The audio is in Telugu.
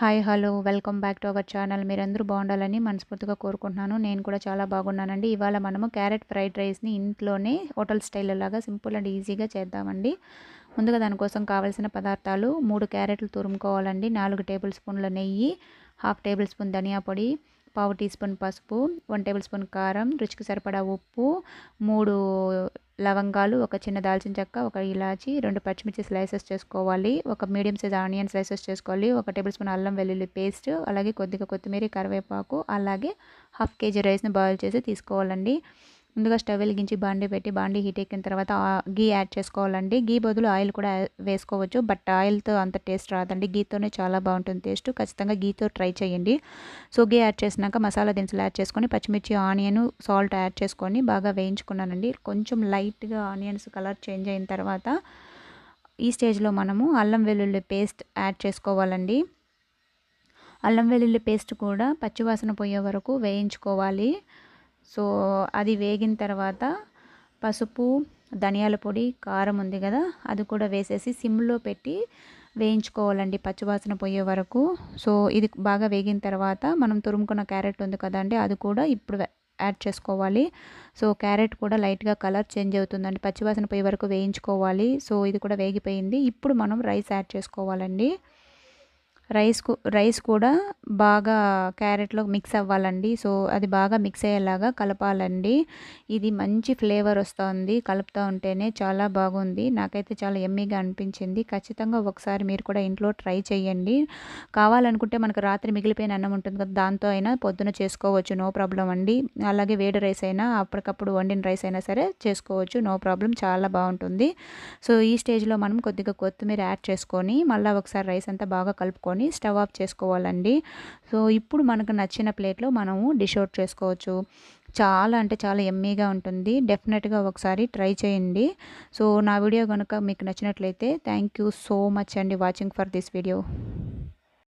Hi hello welcome back to our channel. మీరందరూ బాగుండాలని మనస్ఫూర్తిగా కోరుకుంటున్నాను. నేను కూడా చాలా బాగున్నానండి. ఇవాళ మనము క్యారెట్ ఫ్రైడ్ రైస్ని ఇంట్లోనే హోటల్ స్టైల్ లాగా సింపుల్ అండ్ ఈజీగా చేద్దామండి. ముందుగా దానికోసం కావాల్సిన పదార్థాలు మూడు క్యారెట్లు తురుముకోవాలండి. నాలుగు టేబుల్ స్పూన్ల నెయ్యి హాఫ్ టేబుల్ స్పూన్ ధనియా పొడి పావు టీ స్పూన్ పసుపు వన్ టేబుల్ స్పూన్ కారం రుచికి సరిపడా ఉప్పు మూడు లవంగాలు ఒక చిన్న దాల్చిన చెక్క ఒక ఇలాచి రెండు పచ్చిమిర్చి స్లైసెస్ చేసుకోవాలి ఒక మీడియం సైజ్ ఆనియన్ స్లైసెస్ చేసుకోవాలి ఒక టేబుల్ స్పూన్ అల్లం వెల్లుల్లి పేస్ట్ అలాగే కొద్దిగా కొత్తిమీర కరివేపాకు అలాగే హాఫ్ కేజీ రైస్ని బాయిల్ చేసి తీసుకోవాలండి. ముందుగా స్టవ్ వెలిగించి బాండీ పెట్టి బాండీ హీట్ ఎక్కిన తర్వాత గీ యాడ్ చేసుకోవాలండి. గీ బదులు ఆయిల్ కూడా వేసుకోవచ్చు. బట్ ఆయిల్తో అంత టేస్ట్ రాదండి. గీతోనే చాలా బాగుంటుంది టేస్ట్. ఖచ్చితంగా గీతో ట్రై చేయండి. సో గీ యాడ్ చేసినాక మసాలా దినుసులు యాడ్ చేసుకొని పచ్చిమిర్చి ఆనియన్ సాల్ట్ యాడ్ చేసుకొని బాగా వేయించుకున్నానండి. కొంచెం లైట్గా ఆనియన్స్ కలర్ చేంజ్ అయిన తర్వాత ఈ స్టేజ్లో మనము అల్లం వెల్లుల్లి పేస్ట్ యాడ్ చేసుకోవాలండి. అల్లం వెల్లుల్లి పేస్ట్ కూడా పచ్చివాసన పోయే వరకు వేయించుకోవాలి. సో అది వేగిన తర్వాత పసుపు ధనియాల పొడి కారం ఉంది కదా అది కూడా వేసేసి సిమ్లో పెట్టి వేయించుకోవాలండి పచ్చివాసన పోయే వరకు. సో ఇది బాగా వేగిన తర్వాత మనం తురుముకున్న క్యారెట్ ఉంది కదండి అది కూడా ఇప్పుడు యాడ్ చేసుకోవాలి. సో క్యారెట్ కూడా లైట్గా కలర్ చేంజ్ అవుతుందండి పచ్చివాసన పోయే వరకు వేయించుకోవాలి. సో ఇది కూడా వేగిపోయింది. ఇప్పుడు మనం రైస్ యాడ్ చేసుకోవాలండి. రైస్ రైస్ కూడా బాగా క్యారెట్లో మిక్స్ అవ్వాలండి. సో అది బాగా మిక్స్ అయ్యేలాగా కలపాలండి. ఇది మంచి ఫ్లేవర్ వస్తుంది. కలుపుతూ ఉంటేనే చాలా బాగుంది. నాకైతే చాలా ఎమ్మీగా అనిపించింది. ఖచ్చితంగా ఒకసారి మీరు కూడా ఇంట్లో ట్రై చేయండి కావాలనుకుంటే మనకు రాత్రి మిగిలిపోయిన అన్నం ఉంటుంది కదా దాంతో అయినా పొద్దున చేసుకోవచ్చు. నో ప్రాబ్లం అండి. అలాగే వేడి రైస్ అయినా అప్పటికప్పుడు వండిన రైస్ అయినా సరే చేసుకోవచ్చు. No problem. చాలా బాగుంటుంది. సో ఈ స్టేజ్లో మనం కొద్దిగా కొత్తిమీర యాడ్ చేసుకొని మళ్ళీ ఒకసారి రైస్ అంతా బాగా కలుపుకొని చేసుకొని స్టవ్ ఆఫ్ చేసుకోవాలండి. సో ఇప్పుడు మనకు నచ్చిన ప్లేట్లో మనము డిష్ అవుట్ చేసుకోవచ్చు. చాలా అంటే చాలా ఎమ్మీగా ఉంటుంది. డెఫినెట్గా ఒకసారి ట్రై చేయండి. సో నా వీడియో కనుక మీకు నచ్చినట్లయితే థ్యాంక్ యూ సో మచ్ అండి వాచింగ్ ఫర్ దిస్ వీడియో.